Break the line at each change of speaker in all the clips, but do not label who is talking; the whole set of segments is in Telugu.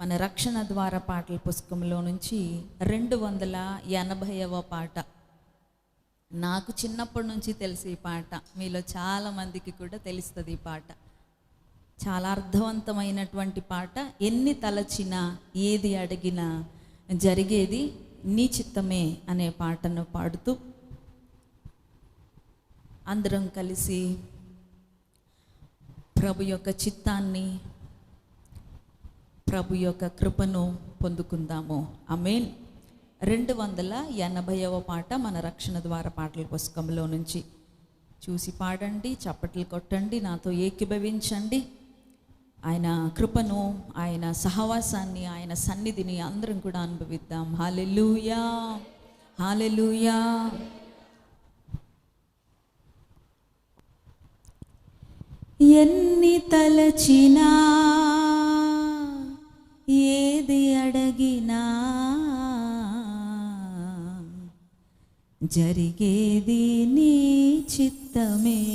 మన రక్షణ ద్వార పాటల పుస్తకంలో నుంచి రెండు వందల ఎనభైవ పాట. నాకు చిన్నప్పటి నుంచి తెలిసి ఈ పాట. మీలో చాలా మందికి కూడా తెలుస్తుంది ఈ పాట. చాలా అర్థవంతమైనటువంటి పాట. ఎన్ని తలచినా ఏది అడిగినా జరిగేది నీ చిత్తమే అనే పాటను పాడుతూ అందరం కలిసి ప్రభు యొక్క చిత్తాన్ని ప్రభు యొక్క కృపను పొందుకుందాము. అమేన్ రెండు వందల ఎనభైవ పాట మన రక్షణ ద్వార పాటల పుస్తకంలో నుంచి. చూసి పాడండి చప్పట్లు కొట్టండి నాతో ఏకీభవించండి. ఆయన కృపను ఆయన సహవాసాన్ని ఆయన సన్నిధిని అందరం కూడా అనుభవిద్దాం. హాలెలూయా హాలెలూయా ఎన్ని తలచినా జరిగేది నీ చిత్తమే.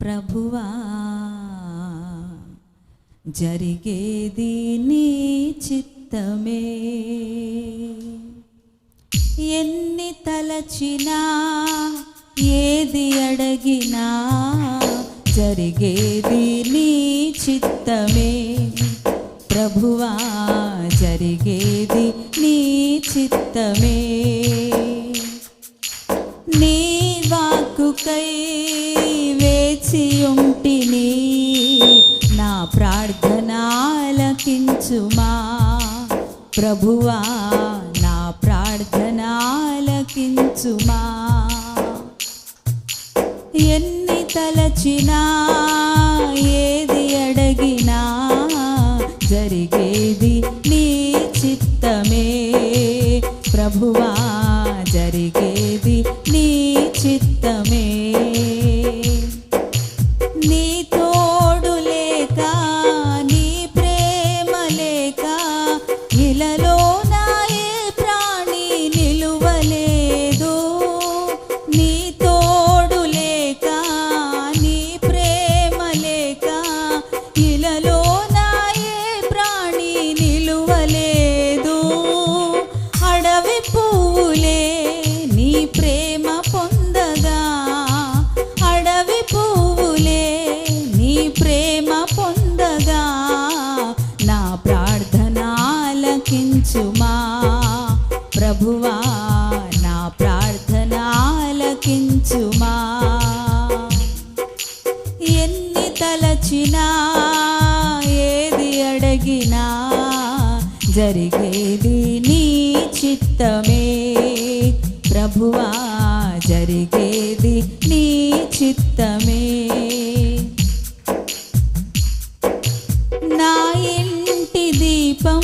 ప్రభువా జరిగేది నీ చిత్తమే. ఎన్ని తలచినా ఏది అడగినా జరిగేది నీ చిత్తమే. ప్రభువా జరిగేది నీ చిత్తమే. నీ వాక్కుకై వేచి ఉంటిని నా ప్రార్థన ఆలకించుమా ప్రభువా నా ప్రార్థన ఆలకించుమా ఎన్ని తలచినా bailaré. తలచినా ఏది అడగినా జరిగేది నీ చిత్తమే. ప్రభువా జరిగేది నీ చిత్తమే. నా ఇంటి దీపం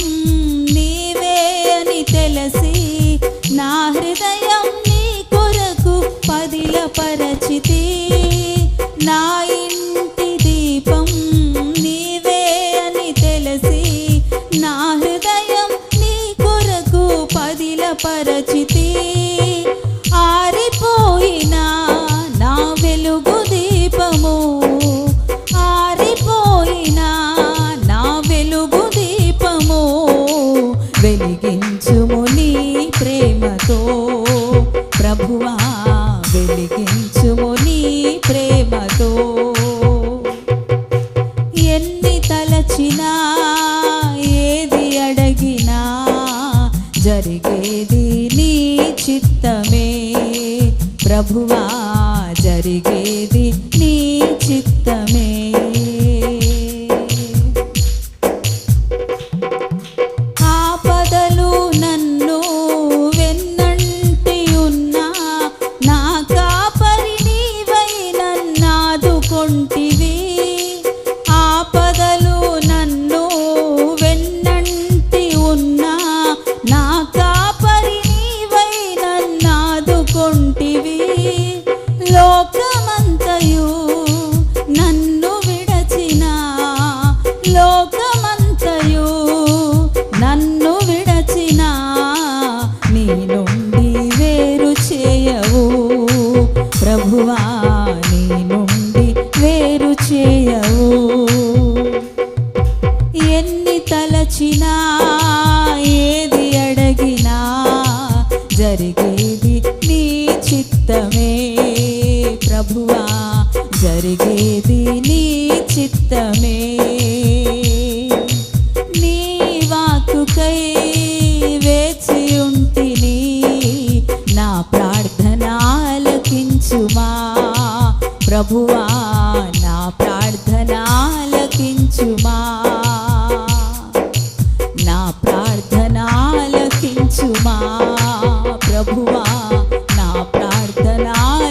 ప్రేమతో ఎన్ని తలచినా ఏది అడగినా జరిగేది నీ చిత్తమే. ప్రభువా ప్రభువా నా ప్రార్థన లకించుమా నా ప్రార్థన లకించుమా ప్రభువా నా ప్రార్థన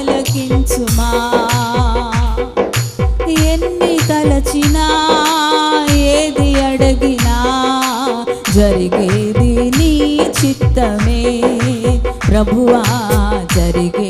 లకించుమా ఎన్ని తలచినా ఏది అడిగినా జరిగేది నీ చిత్తమే. ప్రభువా జరిగే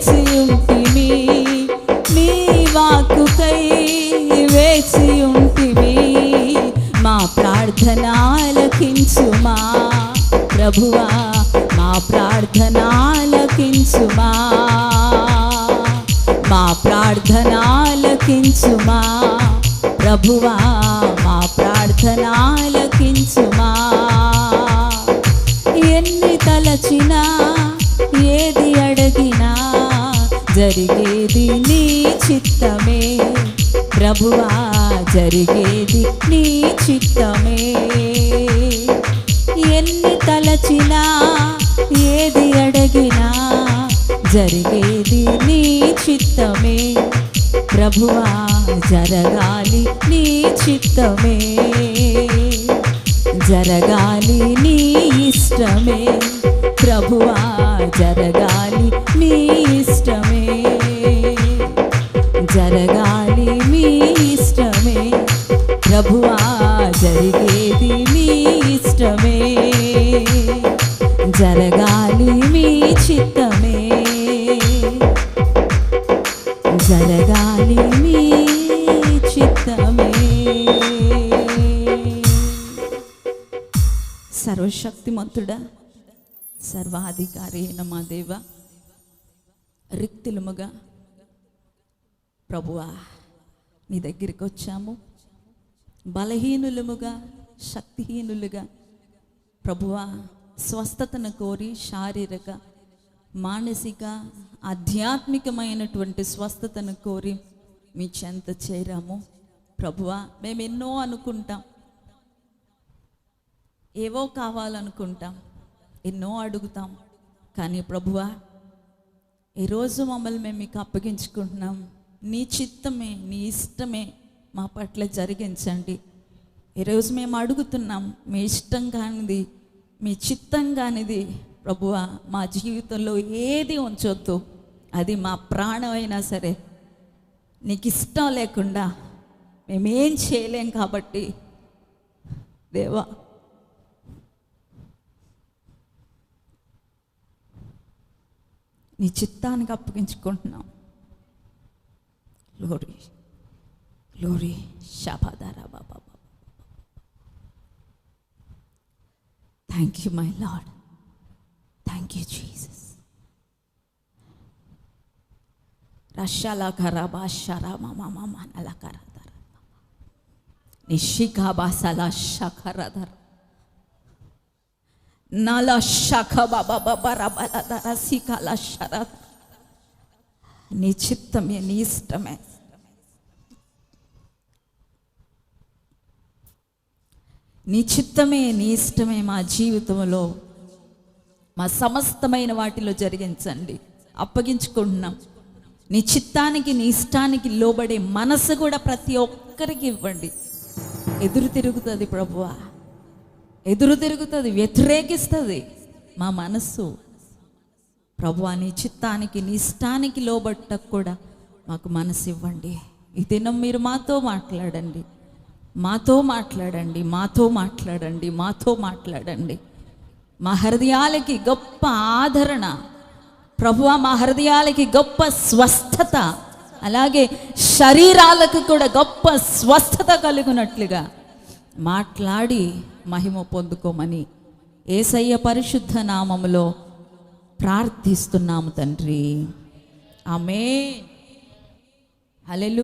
వేచియుంటిమి మీ నీ వాక్కుకై వేచి మా ప్రార్థనాలకించుమా ప్రభువా మా ప్రార్థనాలకించుమా మా ప్రార్థనాలకించుమా ప్రభువా మా ప్రార్థనాలకించుమా. ఎన్ని తలచినా ఏది అడిగినా జరిగేది నీ చిత్తమే. ప్రభువా జరిగేది నీ చిత్తమే. ఎన్ని తలచినా ఏది అడగినా జరిగేది నీ చిత్తమే. ప్రభువా జరగాలి నీ చిత్తమే. జరగాలి నీ ఇష్టమే. ప్రభువా జరగాలి మీ ఇష్టమే. జరగాలి మీ ఇష్టమే. ప్రభువా జరిగేది మీ ఇష్టమే. జరగాలి మీ చిత్తమే. జరగాలి మీ చిత్తమే. సర్వశక్తిమంతుడా సర్వాధికారి అయిన మా దేవ రిక్తులముగా ప్రభువా నీ దగ్గరికి వచ్చాము బలహీనులముగా శక్తిహీనులుగా ప్రభువా స్వస్థతను కోరి శారీరక మానసిక ఆధ్యాత్మికమైనటువంటి స్వస్థతను కోరి మీ చెంత చేరాము ప్రభువా మేము ఎన్నో అనుకుంటాం ఏవో కావాలనుకుంటాం ఎన్నో అడుగుతాం. కానీ ప్రభువా ఈరోజు మమ్మల్ని మేము మీకు అప్పగించుకుంటున్నాం. నీ చిత్తమే నీ ఇష్టమే మా పట్ల జరిగించండి. ఈరోజు మేము అడుగుతున్నాం మీ ఇష్టం కానిది మీ చిత్తం కానిది ప్రభువా మా జీవితంలో ఏది ఉంచొద్దు. అది మా ప్రాణం అయినా సరే నీకు ఇష్టం లేకుండా మేమేం చేయలేం కాబట్టి దేవా నీ చిత్తానికి అప్పగించుకుంటున్నాం. లోరీ లోరీ షాబాదారా బాబా thank you my Lord thank you Jesus రష్యాల ఖరాబా మా మామా మామా నల కరాదర నిషికా బాసల ధర నాలా షఖ బాబా బాబా రబల దర నీ చిత్తమే నీ ఇష్టమే నీ చిత్తమే నీ ఇష్టమే మా జీవితంలో మా సమస్తమైన వాటిలో జరిగించండి అప్పగించుకుంటున్నాం నీ చిత్తానికి నీ ఇష్టానికి లోబడే మనసు కూడా ప్రతి ఒక్కరికి ఇవ్వండి ఎదురు తిరుగుతుంది ప్రభువా ఎదురు తిరుగుతుంది వ్యతిరేకిస్తుంది. మా మనస్సు ప్రభువా నీ చిత్తానికి నీ ఇష్టానికి లోబట్టకు కూడా మాకు మనసు ఇవ్వండి. ఈ దినం మీరు మాతో మాట్లాడండి. మాతో మాట్లాడండి మాతో మాట్లాడండి మాతో మాట్లాడండి. మా హృదయాలకి గొప్ప ఆదరణ. ప్రభు మా హృదయాలకి గొప్ప స్వస్థత. అలాగే శరీరాలకు కూడా గొప్ప స్వస్థత కలుగునట్లుగా మాట్లాడి మహిమ పొందుకోమని ఏసయ్య పరిశుద్ధ నామములో ప్రార్థిస్తున్నాము తండ్రి. ఆమె హలెలు